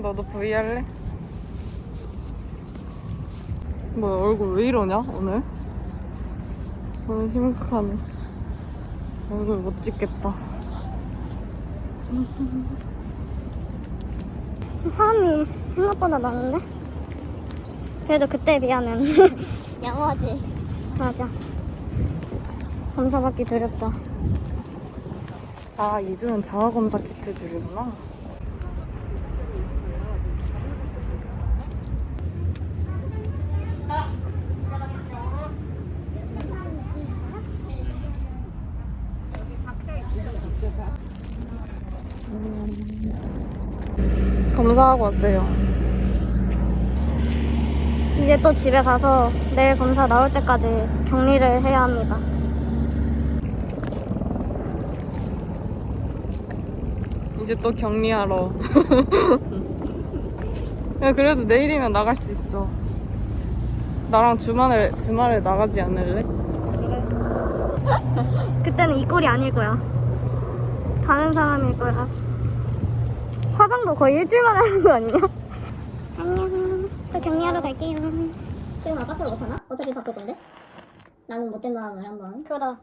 너도 V 할래? 뭐야 얼굴 왜 이러냐 오늘? 오늘 심각하네 얼굴 못 찍겠다 사람이 생각보다 많은데? 그래도 그때에 비하면 양호하지. 맞아 검사받기 두렵다 아 이주는 자가검사 키트 주려구나 검사하고 왔어요 이제 또 집에 가서 내일 검사 나올 때까지 격리를 해야 합니다 이제 또 격리하러. 야, 그래도 내일이면 나갈 수 있어. 나랑 주말에, 주말에 나가지 않을래? 그때는 이 꼴이 아닐 거야 다른 사람일 거야 화장도 거의 일주일 만에 하는 거 아니냐? 안녕 또 격리하러 갈게요 지금 아빠처럼 못하나? 어차피 바꿀 건데. 나는 못된 마음을 한번. 그러다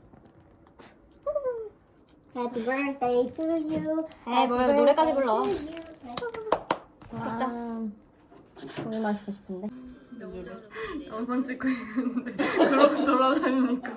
Happy birthday to you. 에이, 뭘 노래까지 불러. 진짜. 오늘 마시고 싶은데. 영상 찍고 있는데, 그러고 돌아다니니까.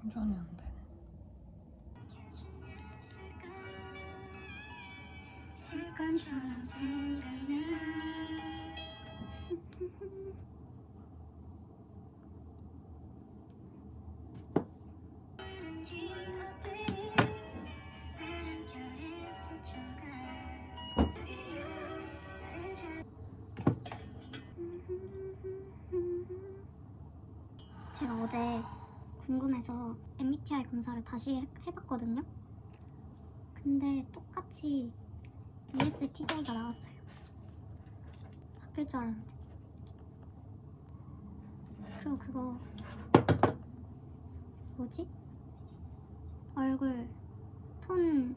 충전이 안 되네. 제가 어제 궁금해서 MBTI 검사를 다시 해- 해봤거든요. 근데 똑같이 ESTJ가 나왔어요. 바뀔 줄 알았는데. 그리고 그거 뭐지? 얼굴 톤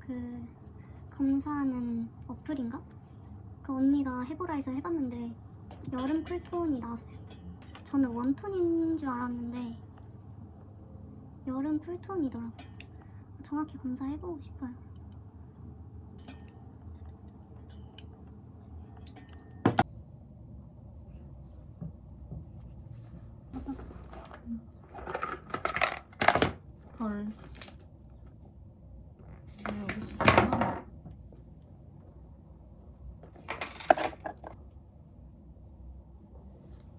그 검사하는 어플인가? 그 언니가 해보라 해서 해봤는데 여름 쿨톤이 나왔어요. 저는 웜톤인 줄 알았는데 여름 쿨톤이더라고요. 정확히 검사해보고 싶어요.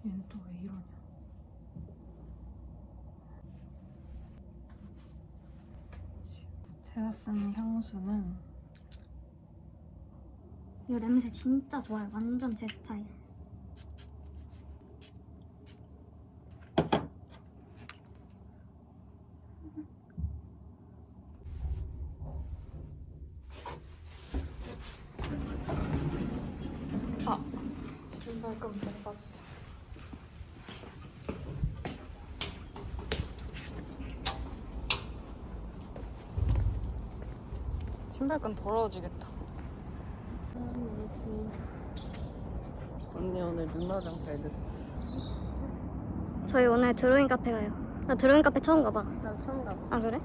얘는 또 왜 이러냐. 제가 쓰는 향수는 이거 냄새 진짜 좋아요. 완전 제 스타일. 아 신발끈 뺏겼어. 신발끈 더러워지겠다. 언니 오늘 눈화장 잘 됐다. 저희 오늘 드로잉 카페 가요. 나 드로잉 카페 처음 가봐. 나도 처음 가봐. 아 그래?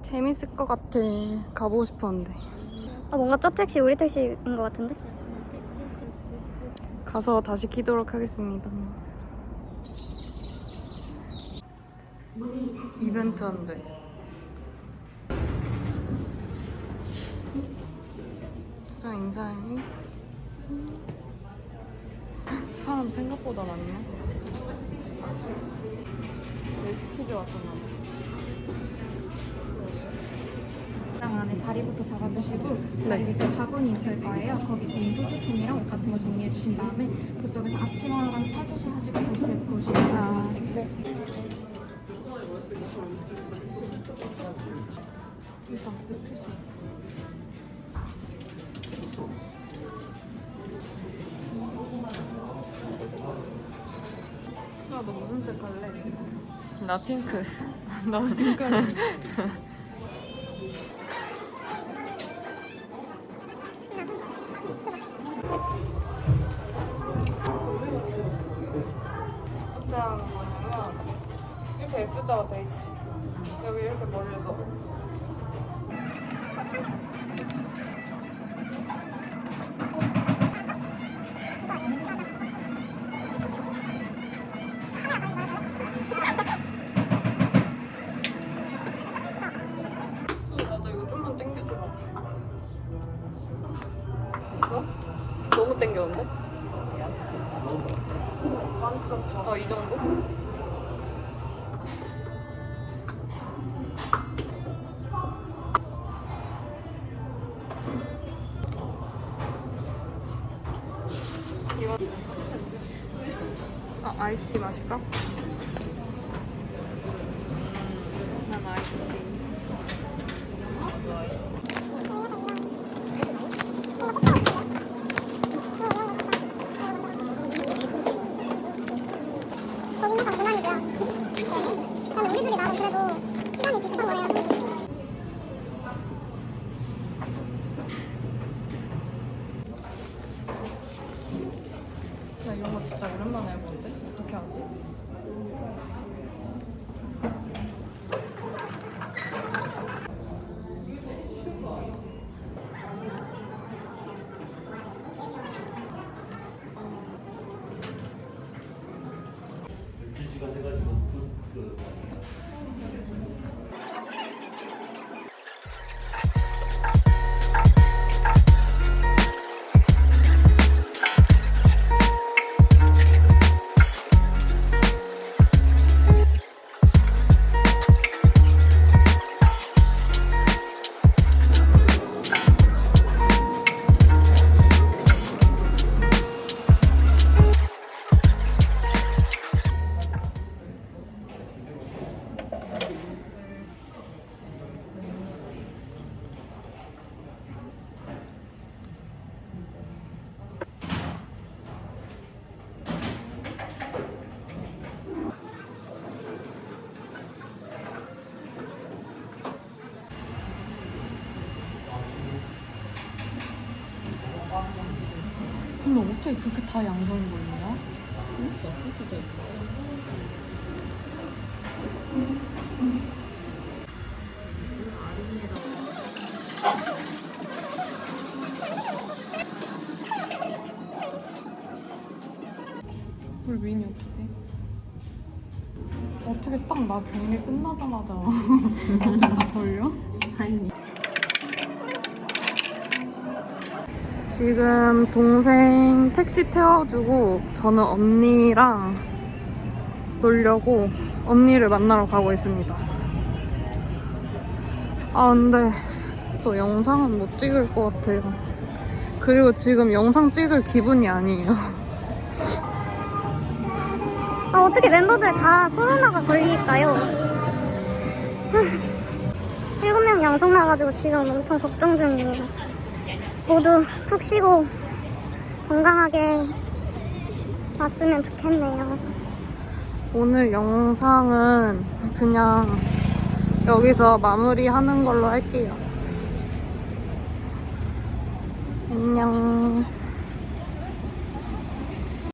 재밌을 것 같아. 가보고 싶었는데. 아 뭔가 저 택시 우리 택시인 것 같은데? 가서 다시 키도록 하겠습니다. 이벤트 한대. 수정 인사해. 사람 생각보다 많네. 레시피도 왔었나 봐. 장 안에 자리부터 잡아주시고 자리 밑에 바구니 있을 거예요. 거기 개인 소지품이랑 옷 같은 거 정리해 주신 다음에 저쪽에서 앞치마랑 팔토시 하시고 다시 데스크 오시면 아, 네. 야, 너 나 핑크. 나 핑크 뭐냐면 이렇게 X자가 돼 있지. 여기 이렇게 머리를 넣어. 너무 당겼는데? 어, 이 정도? 이거 아, 아이스티 마실까? 난 아이스티. 거기는 다 무난이고요. 저는 우리 둘이 나름 그래도 시간이 비슷한 거예요. 어떻게 그렇게 다 양손이 걸리냐? 우리 민이 어떡해? 어떻게 딱나 격리 끝나자마자 어떻게 딱 걸려? 지금 동생 택시 태워주고 저는 언니랑 놀려고 언니를 만나러 가고 있습니다. 아 근데 저 영상은 못 찍을 것 같아요. 그리고 지금 영상 찍을 기분이 아니에요. 아, 어떻게 멤버들 다 코로나가 걸릴까요? 일곱 명 양성 나가지고 지금 엄청 걱정 중이에요. 모두 푹 쉬고 건강하게 왔으면 좋겠네요. 오늘 영상은 그냥 여기서 마무리하는 걸로 할게요. 안녕.